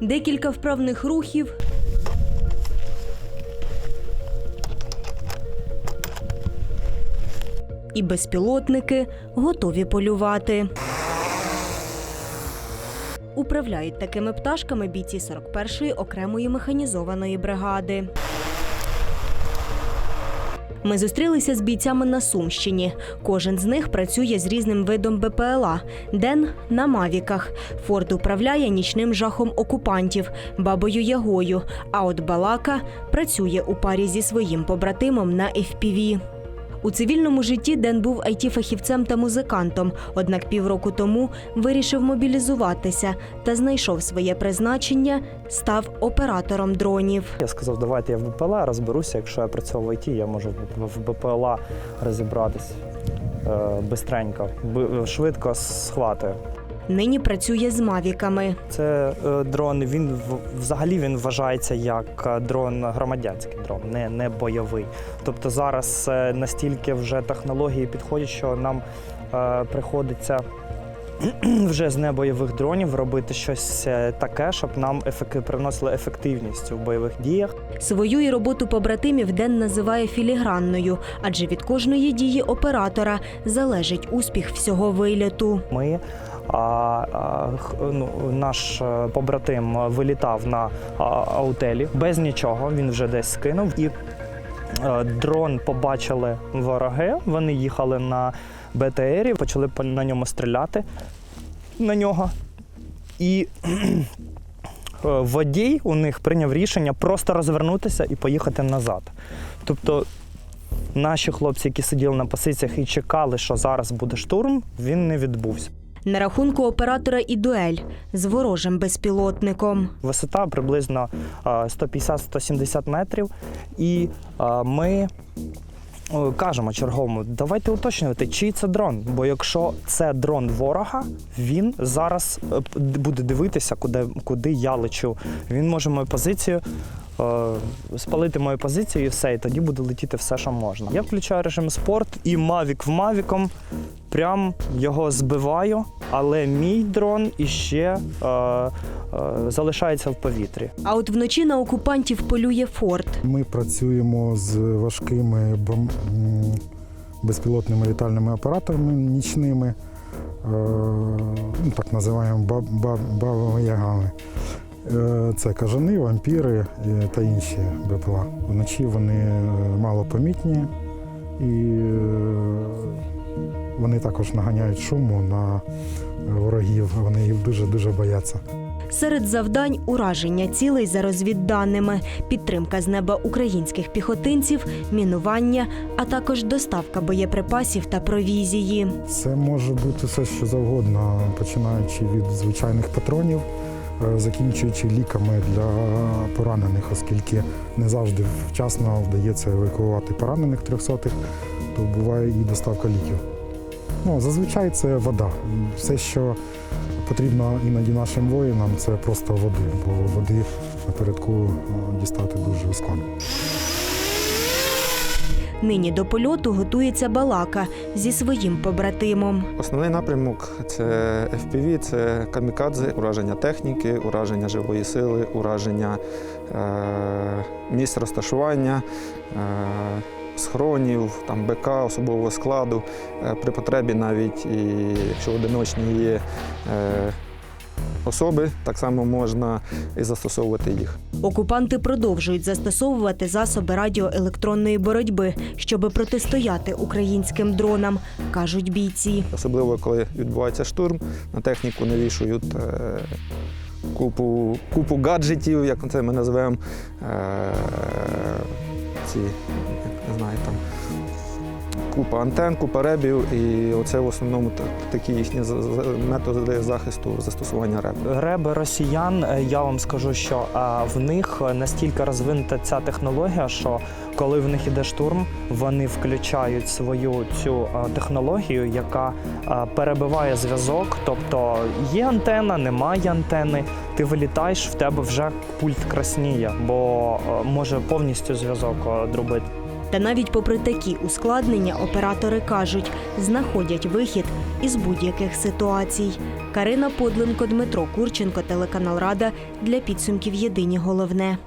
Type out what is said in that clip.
Декілька вправних рухів. І безпілотники готові полювати. Управляють такими пташками бійці 41-ї окремої механізованої бригади. Ми зустрілися з бійцями на Сумщині. Кожен з них працює з різним видом БПЛА. Ден на мавіках. Форд управляє нічним жахом окупантів, бабою Ягою. А от Балака працює у парі зі своїм побратимом на FPV. У цивільному житті Ден був IT-фахівцем та музикантом, однак півроку тому вирішив мобілізуватися та знайшов своє призначення, став оператором дронів. Я сказав, давайте я в БПЛА розберуся. Якщо я працював в ІТ, я можу в- БПЛА розібратись е, бистренько, швидко схватую. Нині працює з мавіками. Це е, дрон. Він взагалі він вважається як е, дрон громадянський дрон, не, не бойовий. Тобто зараз е, настільки вже технології підходять, що нам е, приходиться. Вже з небойових дронів робити щось таке, щоб нам ефек... приносило ефективність у бойових діях. Свою і роботу побратимів Ден називає філігранною, адже від кожної дії оператора залежить успіх всього виліту. Ми ну, наш е, побратим вилітав на аутелі без нічого. Він вже десь скинув. І е, дрон побачили вороги. Вони їхали на БТРі, почали на ньому стріляти на нього. І е, водій у них прийняв рішення просто розвернутися і поїхати назад. Тобто наші хлопці, які сиділи на позиціях і чекали, що зараз буде штурм, він не відбувся. На рахунку оператора і дуель з ворожим безпілотником. Висота приблизно е, 150-170 метрів. І ми кажемо черговому, давайте уточнювати, чий це дрон. Бо якщо це дрон ворога, він зараз е, буде дивитися, куди, куди я лечу. Він може мою позицію. е, Спалити мою позицію і все, і тоді буде летіти все, що можна. Я включаю режим спорт і Mavic в Мавіком прям його збиваю, але мій дрон іще е, е, залишається в повітрі. А от вночі на окупантів полює форт. Ми працюємо з важкими бом- безпілотними літальними апаратами нічними, е, ну, так називаємо баб- баб- бабами ягами. Е, Це кажани, вампіри е, та інші БПЛА. Вночі вони е, малопомітні і вони також наганяють шуму на ворогів. Вони їх дуже-дуже бояться. Серед завдань ураження цілей за розвідданими, підтримка з неба українських піхотинців, мінування, а також доставка боєприпасів та провізії. Це може бути все, що завгодно, починаючи від звичайних патронів, е, закінчуючи ліками для поранених, оскільки не завжди вчасно вдається евакуювати поранених трьохсотих, то буває і доставка ліків. Ну, зазвичай це вода. Все, що потрібно іноді нашим воїнам, це просто води, бо води напередку е, дістати дуже складно. Нині до польоту готується балака зі своїм побратимом. Основний напрямок це FPV, це камікадзе, ураження техніки, ураження живої сили, ураження е, місць розташування, е, схронів, там БК, особового складу. Е, при потребі навіть і якщо одиночні є е, особи, так само можна і застосовувати їх. Окупанти продовжують застосовувати засоби радіоелектронної боротьби, щоби протистояти українським дронам, кажуть бійці. Особливо коли відбувається штурм, на техніку навішують е, купу, купу гаджетів, як це ми називаємо. Ці, як не знаю, там, купа антен, купа ребів, і оце в основному та- такі їхні методи захисту застосування реб. Реби росіян, е, я вам скажу, що е, в них настільки розвинута ця технологія, що коли в них іде штурм, вони включають свою цю е, технологію, яка перебиває зв'язок. Тобто є антена, немає антени. Ти вилітаєш, в тебе вже пульт красніє, бо може повністю зв'язок дробити. Та навіть попри такі ускладнення, оператори кажуть, знаходять вихід із будь-яких ситуацій. Карина Подленко, Дмитро Курченко, телеканал Рада для підсумків Єдині головне.